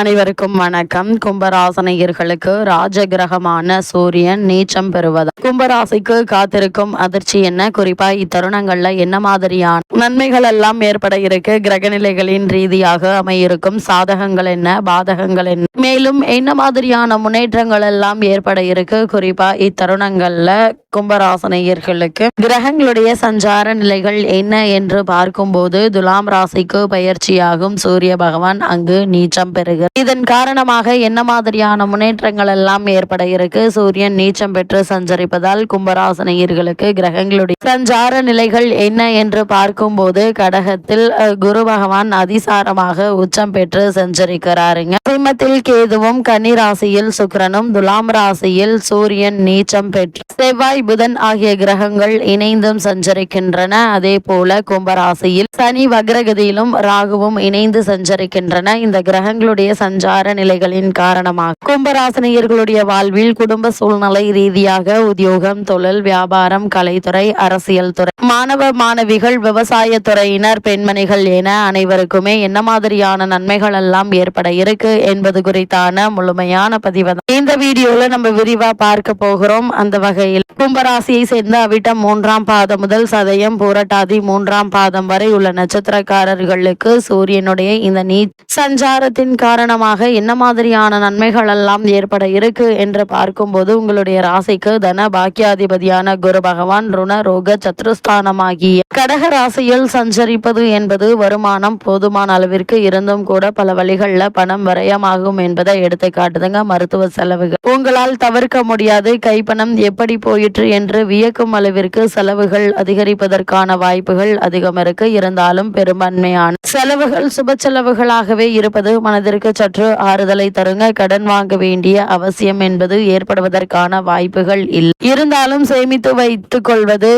அனைவருக்கும் வணக்கம். கும்பராசனையர்களுக்கு ராஜகிரகமான சூரியன் நீச்சம் பெறுவது? கும்பராசிக்கு காத்திருக்கும் அதிர்ச்சி என்ன? குறிப்பா இத்தருணங்கள்ல என்ன மாதிரியான நன்மைகள் எல்லாம் ஏற்பட இருக்கு? கிரகநிலைகளின் ரீதியாக அமையிருக்கும் சாதகங்கள் என்ன? பாதகங்கள் என்ன? மேலும் என்ன மாதிரியான முன்னேற்றங்கள் எல்லாம் ஏற்பட இருக்கு? குறிப்பா இத்தருணங்கள்ல கும்பராசனையர்களுக்கு கிரகங்களுடைய சஞ்சார நிலைகள் என்ன என்று பார்க்கும்போது துலாம் ராசிக்கு பயிற்சியாகும் சூரிய பகவான் அங்கு நீச்சம் பெறுகிறார். இதன் காரணமாக என்ன மாதிரியான முன்னேற்றங்கள் எல்லாம் ஏற்பட இருக்கு? சூரியன் நீச்சம் பெற்று சஞ்சரிப்பதால் கும்பராசனையர்களுக்கு கிரகங்களுடைய சஞ்சார நிலைகள் என்ன என்று பார்க்கும்போது கடகத்தில் குரு பகவான் அதிசாரமாக உச்சம் பெற்று சஞ்சரிக்கிறாருங்க. சிம்மத்தில் கேதுவும் கன்னி ராசியில் சுக்கரனும் துலாம் ராசியில் சூரியன் நீச்சம் பெற்று செவ்வாய் புதன் ஆகிய கிரகங்கள் இணைந்தும் சஞ்சரிக்கின்றன. அதே போல கும்பராசியில் சனி வக்ரகதியிலும் ராகுவும் இணைந்து சஞ்சரிக்கின்றன. இந்த கிரகங்களுடைய சஞ்சார நிலைகளின் காரணமாக கும்பராசினியர்களுடைய வாழ்வில் குடும்ப சூழ்நிலை ரீதியாக உத்தியோகம் தொழில் வியாபாரம் கலைத்துறை அரசியல் துறை மாணவ மாணவிகள் விவசாய துறையினர் பெண்மணிகள் என அனைவருக்குமே என்ன மாதிரியான நன்மைகள் எல்லாம் ஏற்பட இருக்கு என்பது குறித்தான முழுமையான பதிவு இந்த வீடியோல நம்ம விரிவா பார்க்க போகிறோம். அந்த வகையில் கும்பராசியை சேர்ந்த அவிட்டம் மூன்றாம் பாதம் முதல் சதயம் பூரட்டாதி மூன்றாம் பாதம் வரை உள்ள நட்சத்திரக்காரர்களுக்கு சூரியனுடைய இந்த நீ சஞ்சாரத்தின் காரணமாக என்ன மாதிரியான நன்மைகள் எல்லாம் ஏற்பட இருக்கு என்று பார்க்கும்போது உங்களுடைய ராசிக்கு தன பாக்கியாதிபதியான குரு பகவான் ருண ரோக சத்ருஸ்தானமாகிய கடக ராசியில் சஞ்சரிப்பது என்பது வருமானம் போதுமான அளவிற்கு இருந்தும் கூட பல வழிகளில் பணம் விரயமாகும் என்பதை எடுத்து காட்டுதுங்க. மருத்துவ செலவுகள். உங்களால் தவிர்க்க முடியாது. கைப்பணம் எப்படி போயிற்று என்று வியக்கும் அளவிற்கு செலவுகள் அதிகரிப்பதற்கான வாய்ப்புகள் அதிகம் இருக்கு. இருந்தாலும் பெரும்பான்மையான செலவுகள் சுப செலவுகளாகவே இருப்பது மனதிற்கு சற்று ஆறுதலை தருங்க. கடன் வாங்க வேண்டிய அவசியம் என்பது ஏற்படுவதற்கான வாய்ப்புகள் இல்லை. இருந்தாலும் சேமித்து வைத்துக் கொள்வது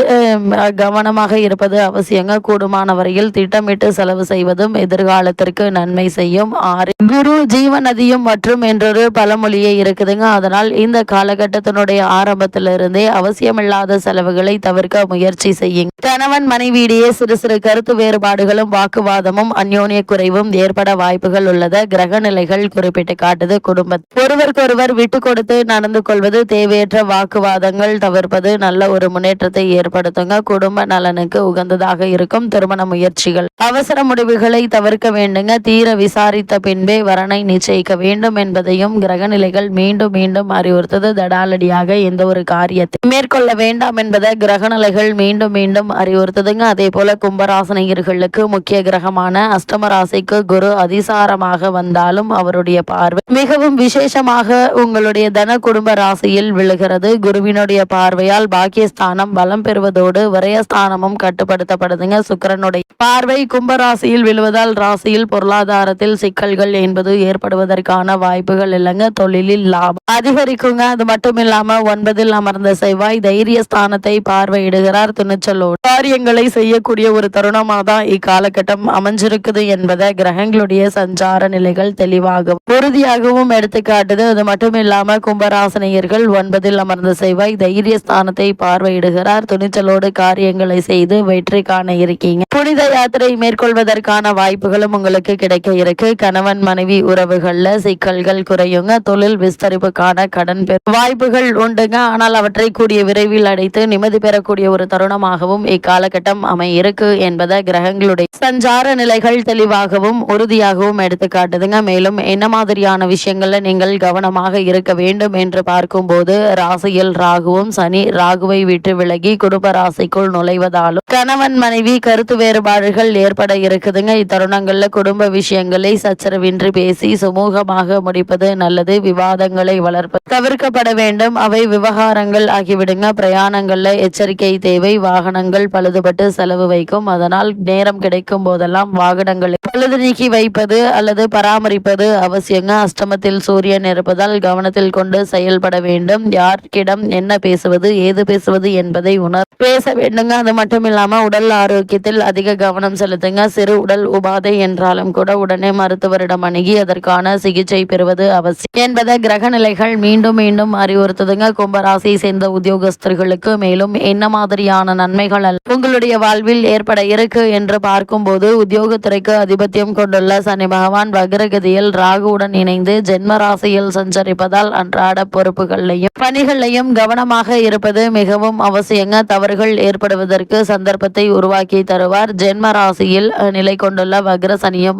கவனமாக இருப்பது அவசியங்க கூடுமான வரையில் திட்டமிட்டு செலவு செய்வதும் எதிர்காலத்திற்கு நன்மை செய்யும். ஆறு குரு ஜீவநதியும் மற்றும் என்றொரு பழமொழியே இருக்குதுங்க. அதனால் இந்த காலகட்டத்தினுடைய ஆரம்பத்திலிருந்தே அவசியமில்லாத செலவுகளை தவிர்க்க முயற்சி செய்யுங்க. கணவன் மனைவியிடையே சிறு சிறு கருத்து வேறுபாடுகளும் வாக்குவாதமும் அந்யோன்ய குறைவும் ஏற்பட வாய்ப்புகள் உள்ளத. கிரக சூழ்நிலைகள் குறிப்பிட்டு காட்டுது குடும்ப ஒருவருக்கொருவர் விட்டு கொடுத்து நடந்து கொள்வது தேவையற்ற வாக்குவாதங்கள் தவிர்ப்பது நல்ல ஒரு முன்னேற்றத்தை ஏற்படுத்துங்க. குடும்ப நலனுக்கு உகந்ததாக இருக்கும் திருமண முயற்சிகள். அவசர முடிவுகளை தவிர்க்க வேண்டுங்க. தீர விசாரித்த பின்பே வரனை நிச்சயிக்க வேண்டும் என்பதையும் கிரக நிலைகள் மீண்டும் மீண்டும் அறிவுறுத்தது. தடாலடியாக எந்த ஒரு காரியத்தை மேற்கொள்ள வேண்டாம் என்பதை கிரக நிலைகள் மீண்டும் மீண்டும் அறிவுறுத்துதுங்க. அதே போல கும்பராசனையர்களுக்கு முக்கிய கிரகமான அஷ்டம ராசிக்கு குரு அதிசாரமாக வந்தார். இருந்தாலும் அவருடைய பார்வை மிகவும் விசேஷமாக உங்களுடைய தன குடும்ப ராசியில் விழுகிறது. குருவினுடைய பார்வையால் பாக்கியஸ்தானம் பலம் பெறுவதோடு விரயஸ்தானமும் கட்டுப்படுத்தப்படுதுங்க. சுக்கிரனுடைய பார்வை கும்பராசியில் விழுவதால் ராசியில் பொருளாதாரத்தில் சிக்கல்கள் என்பது ஏற்படுவதற்கான வாய்ப்புகள் இல்லைங்க. தொழிலில் லாபம் அதிகரிக்குங்க. அது மட்டும் இல்லாம ஒன்பதில் அமர்ந்த செவ்வாய் தைரிய ஸ்தானத்தை பார்வையிடுகிறார் துணிச்சலோடு. காரியங்களை செய்யக்கூடிய ஒரு தருணமாக தான் இக்காலகட்டம் அமைஞ்சிருக்குது என்பதை கிரகங்களுடைய சஞ்சார நிலைகள் தெளிவாகவும் உறுதியாகவும் எடுத்துக்காட்டுது அது மட்டும் இல்லாம கும்பராசனையர்கள் ஒன்பதில் அமர்ந்த செவ்வாய் தைரிய ஸ்தானத்தை பார்வையிடுகிறார். துணிச்சலோடு காரியங்களை செய்து வெற்றி காண இருக்கீங்க. புனித யாத்திரை மேற்கொள்வதற்கான வாய்ப்புகளும் உங்களுக்கு கிடைக்க இருக்கு. கணவன் மனைவி உறவுகள்ல சிக்கல்கள் குறையுங்க. தொழில் விஸ்தரிப்புக்கான கடன் பெறும் வாய்ப்புகள் உண்டுங்க. ஆனால் அவற்றை கூடிய விரைவில் அடைத்து நிம்மதி பெறக்கூடிய ஒரு தருணமாகவும் இக்காலகட்டம் அமையிருக்கு என்பதை கிரகங்களுடைய சஞ்சார நிலைகள் தெளிவாகவும் உறுதியாகவும் எடுத்து காட்டுதுங்க. மேலும் என்ன மாதிரியான விஷயங்கள்ல நீங்கள் கவனமாக இருக்க வேண்டும் என்று பார்க்கும்போது ராசியில் ராகுவும் சனி ராகுவை விட்டு விலகி குடும்ப ராசிக்குள் நுழைவதாலும் கணவன் மனைவி கருத்து வேறுபாடுகள் ஏற்பட இருக்குதுங்க. இத்தருணங்கள்ல குடும்ப விஷயங்களை சச்சரவின்றி பேசி சுமூகமாக முடிப்பது நல்லது. விவாதங்களை வளர்ப்பது தவிர்க்கப்பட வேண்டும். அவை விவகாரங்கள் ஆகிவிடுங்க. பிரயாணங்கள்ல எச்சரிக்கை தேவை. வாகனங்கள் பழுதுபட்டு செலவு வைக்கும். அதனால் நேரம் கிடைக்கும் போதெல்லாம் வாகனங்களை பழுது நீக்கி வைப்பது அல்லது பராமரிப்பு குறிப்பது அவசியங்க. அஷ்டமத்தில் சூரியன் இருப்பதால் கவனத்தில் கொண்டு செயல்பட வேண்டும். யார்கிடம் என்ன பேசுவது ஏது பேசுவது என்பதை உணர் பேச வேண்டுங்க. அது மட்டும் இல்லாம உடல் ஆரோக்கியத்தில் அதிக கவனம் செலுத்துங்க. சிறு உடல் உபாதை என்றாலும் கூட உடனே மருத்துவரிடம் அணுகி அதற்கான சிகிச்சை பெறுவது அவசியம் என்பதை கிரக நிலைகள் மீண்டும் மீண்டும் அறிவுறுத்துதுங்க. கும்பராசியை சேர்ந்த உத்தியோகஸ்தர்களுக்கு மேலும் என்ன மாதிரியான நன்மைகள் அல்ல. உங்களுடைய வாழ்வில் ஏற்பட இருக்கு என்று பார்க்கும்போது உத்தியோகத்துறைக்கு அதிபத்தியம் கொண்டுள்ள சனி பகவான் வக்ரகதி தேதியில் ராகுவுடன் இணைந்து ஜென்ம ராசியில் சஞ்சரிப்பதால் அன்றாட பொறுப்புகளையும் பணிகளையும் கவனமாக இருப்பது மிகவும் அவசியங்க. தவறுகள் ஏற்படுவதற்கு சந்தர்ப்பத்தை உருவாக்கி தருவார். ஜென்ம ராசியில் நிலை கொண்டுள்ள வக்ர சனியும்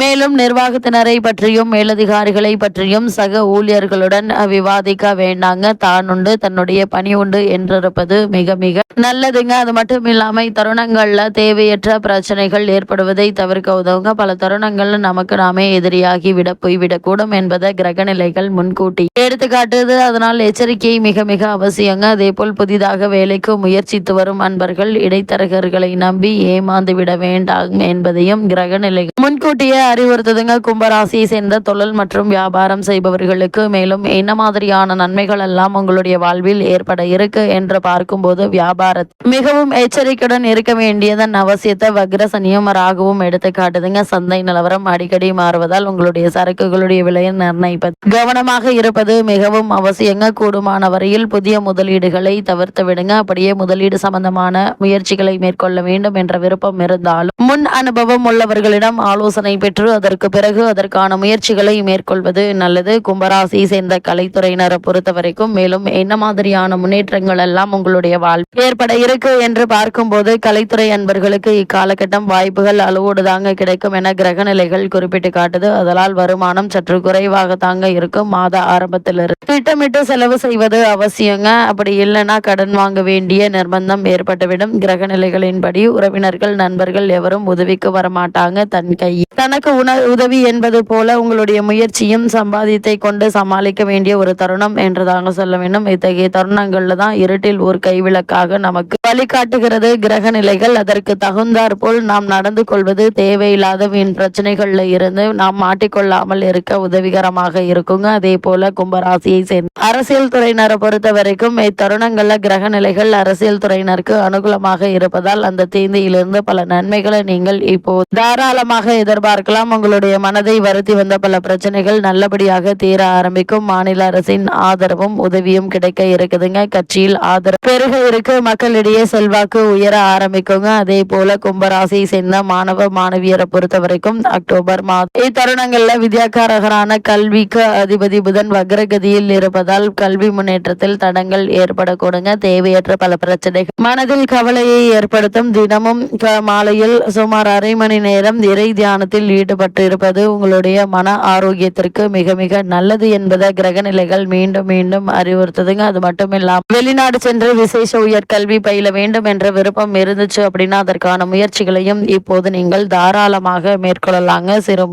மேலும் நிர்வாகத்தினரை பற்றியும் மேலதிகாரிகளை பற்றியும் சக ஊழியர்களுடன் விவாதிக்க வேண்டாங்க. தான் உண்டு தன்னுடைய பணி உண்டு என்றிருப்பது மிக மிக நல்லதுங்க. அது மட்டும் இல்லாம தருணங்கள்ல தேவையற்ற பிரச்சனைகள் ஏற்படுவதை தவிர்க்க உதவுங்க. பல தருணங்கள்ல நமக்கு நாமே எதிரி எதிரியாகி விட போய்விடக்கூடும் என்பதை கிரகநிலைகள் முன்கூட்டி எடுத்துக்காட்டுது. அதனால் எச்சரிக்கை மிக மிக அவசியங்க. அதே போல் புதிதாக வேலைக்கு முயற்சித்து வரும் அன்பர்கள் இடைத்தரகர்களை நம்பி ஏமாந்து விட வேண்டாம் என்பதையும் கிரகநிலைகள் முன்கூட்டியே அறிவுறுத்துதுங்க. கும்பராசியை சேர்ந்த தொழில் மற்றும் வியாபாரம் செய்பவர்களுக்கு மேலும் என்ன மாதிரியான நன்மைகள் எல்லாம் உங்களுடைய வாழ்வில் ஏற்பட இருக்கு என்று பார்க்கும்போது வியாபார மிகவும் எச்சரிக்கையுடன் இருக்க வேண்டியதன் அவசியத்தை வக்ரசனியும் ராகவும் எடுத்து காட்டுதுங்க சந்தை நிலவரம் அடிக்கடி மாறுவதால் உங்களுடைய சரக்குகளுடைய விலையை நிர்ணயிப்பது. கவனமாக இருப்பது மிகவும் அவசியங்க. கூடுமான வரையில் புதிய முதலீடுகளை தவிர்த்து விடுங்க. அப்படியே முதலீடு சம்பந்தமான முயற்சிகளை மேற்கொள்ள வேண்டும் என்ற விருப்பம் இருந்தாலும். முன் அனுபவம் உள்ளவர்களிடம் ஆலோசனை பெற்று அதற்கு பிறகு அதற்கான முயற்சிகளை மேற்கொள்வது நல்லது. கும்பராசி சேர்ந்த கலைத்துறையினரை பொறுத்த வரைக்கும் மேலும் என்ன மாதிரியான முன்னேற்றங்கள் எல்லாம் உங்களுடைய வாழ்வு ஏற்பட இருக்கு என்று பார்க்கும்போது கலைத்துறை அன்பர்களுக்கு இக்காலகட்டம் வாய்ப்புகள் அளவோடு தாங்க கிடைக்கும் என கிரகநிலைகள் குறிப்பிட்டு காட்டுது. அதனால் வருமானம் சற்று குறைவாக தாங்க இருக்கும். மாத ஆரம்பத்திலிருந்து திட்டமிட்டு செலவு செய்வது அவசியங்க. அப்படி இல்லைன்னா கடன் வாங்க வேண்டிய நிர்பந்தம் ஏற்பட்டுவிடும். கிரகநிலைகளின்படி உறவினர்கள் நண்பர்கள் எவரும் உதவிக்கு வரமாட்டாங்க. தன் கை தனக்கு உண உதவி என்பது போல உங்களுடைய முயற்சியும் சம்பாதித்தை கொண்டு சமாளிக்க வேண்டிய ஒரு தருணம் என்று தாங்க சொல்ல வேண்டும். இத்தகைய தருணங்கள்ல தான் இருட்டில் ஒரு கைவிளக்காக நமக்கு வழிகாட்டுகிறது. கிரக நிலைகள் அதற்கு தகுந்தாற் போல் நாம் நடந்து கொள்வது. தேவையில்லாத வீண் பிரச்சனைகள்ல இருந்து நாம் மாட்டிக்கொள்ளாமல் இருக்க உதவிகரமாக இருக்குங்க. அதே போல கும்பராசியை சேர்ந்த அரசியல் துறையினரை பொறுத்த வரைக்கும் இத்தருணங்கள்ல கிரக நிலைகள் அரசியல் துறையினருக்கு அனுகூலமாக இருப்பதால் அந்த தீந்தியிலிருந்து பல நன்மைகளை நீங்கள் இப்போ தாராளமாக எதிர்பார்க்கலாம். உங்களுடைய மனதை வருத்தி வந்த பல பிரச்சனைகள் நல்லபடியாக தீர ஆரம்பிக்கும். மாநில அரசின் ஆதரவும் உதவியும் கிடைக்க இருக்குதுங்க. கட்சியில் ஆதரவு பெருக இருக்கு. மக்களிடையே செல்வாக்கு உயர ஆரம்பிக்குங்க. அதே போல கும்பராசியை சேர்ந்த மாணவ மாணவியரை பொறுத்த வரைக்கும் அக்டோபர் மாதம் இத்தருணங்கள்ல வித்யாகாரகரான கல்விக்கு அதிபதி புதன் வக்ரகதியில் இருப்பதால் கல்வி முன்னேற்றத்தில் தடங்கள் ஏற்படக்கூடுங்க. தேவையற்ற பல பிரச்சனைகள். மனதில் கவலையை ஏற்படுத்தும் தினமும் மாலையில் சுமார் அரை மணி நேரம் இறை தியானத்தில் ஈடுபட்டு இருப்பது உங்களுடைய மன ஆரோக்கியத்திற்கு மிக மிக நல்லது என்பதை கிரகநிலைகள் மீண்டும் மீண்டும் அறிவுறுத்துதுங்க. அது மட்டும் இல்லாம வெளிநாடு சென்று விசேஷ உயர்கல்வி பயில வேண்டும் என்ற விருப்பம் இருந்துச்சு அப்படின்னா அதற்கான முயற்சிகளையும் இப்போது நீங்கள் தாராளமாக மேற்கொள்ளலாங்க. சிறு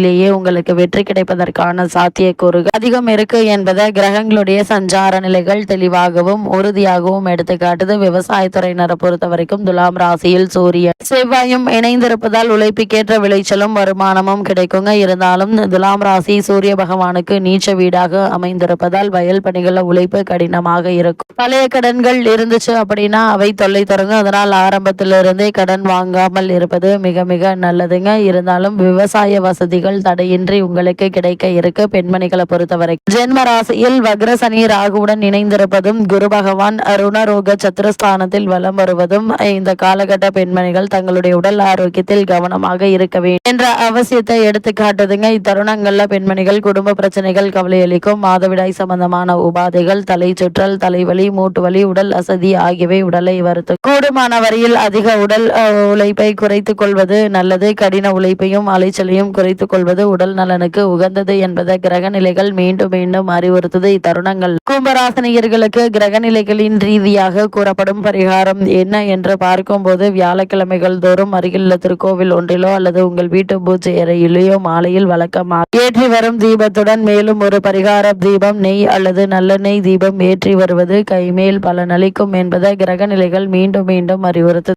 முயற்சியிலேயே உங்களுக்கு வெற்றி கிடைப்பதற்கான சாத்தியக்கூறுகள் அதிகம் இருக்கு என்பதை கிரகங்களுடைய சஞ்சார நிலைகள் தெளிவாகவும் உறுதியாகவும் எடுத்துக்காட்டுது. விவசாயத்துறையினரை பொறுத்த வரைக்கும் துலாம் ராசியில் சூரியன் செவ்வாயும் இணைந்திருப்பதால் உழைப்புக்கேற்ற விளைச்சலும் வருமானமும் கிடைக்குங்க. இருந்தாலும் துலாம் ராசி சூரிய பகவானுக்கு நீச்ச வீடாக அமைந்திருப்பதால் வயல் பணிகளில் உழைப்பு கடினமாக இருக்கும். பழைய கடன்கள் இருந்துச்சு அப்படின்னா அவை தொல்லை தொடங்கும் அதனால் ஆரம்பத்திலிருந்தே கடன் வாங்காமல் இருப்பது மிக மிக நல்லதுங்க. இருந்தாலும் விவசாய வசதிகள் தடையின்றி உங்களுக்கு கிடைக்க இருக்கு பெண்மணிகளை பொறுத்தவரை ஜென்ம ராசியில் வக்ரசனி ராகுவுடன் இணைந்திருப்பதும் குரு பகவான் அருணரோக சத்துரஸ்தானத்தில் வலம் வருவதும் இந்த காலகட்ட பெண்மணிகள் தங்களுடைய உடல் ஆரோக்கியத்தில் கவனமாக இருக்க வேண்டும் என்ற அவசியத்தை எடுத்து காட்டுதுங்க. இத்தருணங்கள்ல பெண்மணிகள் குடும்ப பிரச்சனைகள் கவலையளிக்கும் மாதவிடாய் சம்பந்தமான உபாதைகள் தலை சுற்றல் தலைவலி மூட்டு வலி உடல் அசதி ஆகியவை உடலை வருத்தும். கூடுமான வரையில் அதிக உடல் உழைப்பை குறைத்துக் கொள்வது நல்லது. கடின உழைப்பையும் அலைச்சலையும் குறைத்துக் கொள்வது உடல் நலனுக்கு உகந்தது என்பதை கிரக நிலைகள் மீண்டும் மீண்டும் அறிவுறுத்தது இத்தருணங்கள். கும்பராசனியர்களுக்கு கிரக நிலைகளின் ரீதியாக கூறப்படும் பரிகாரம் என்ன என்று பார்க்கும்போது வியாழக்கிழமைகள் தோறும் அருகிலுள்ள திருக்கோவில் ஒன்றிலோ அல்லது உங்கள் வீட்டு பூஜை அறையிலேயோ மாலையில் வழக்கமாக ஏற்றி வரும் தீபத்துடன் மேலும் ஒரு பரிகார தீபம் நெய் அல்லது நல்லெண்ணெய் தீபம் ஏற்றி வருவது கைமேல் பலனளிக்கும் என்பதை கிரக நிலைகள் மீண்டும் மீண்டும் அறிவுறுத்து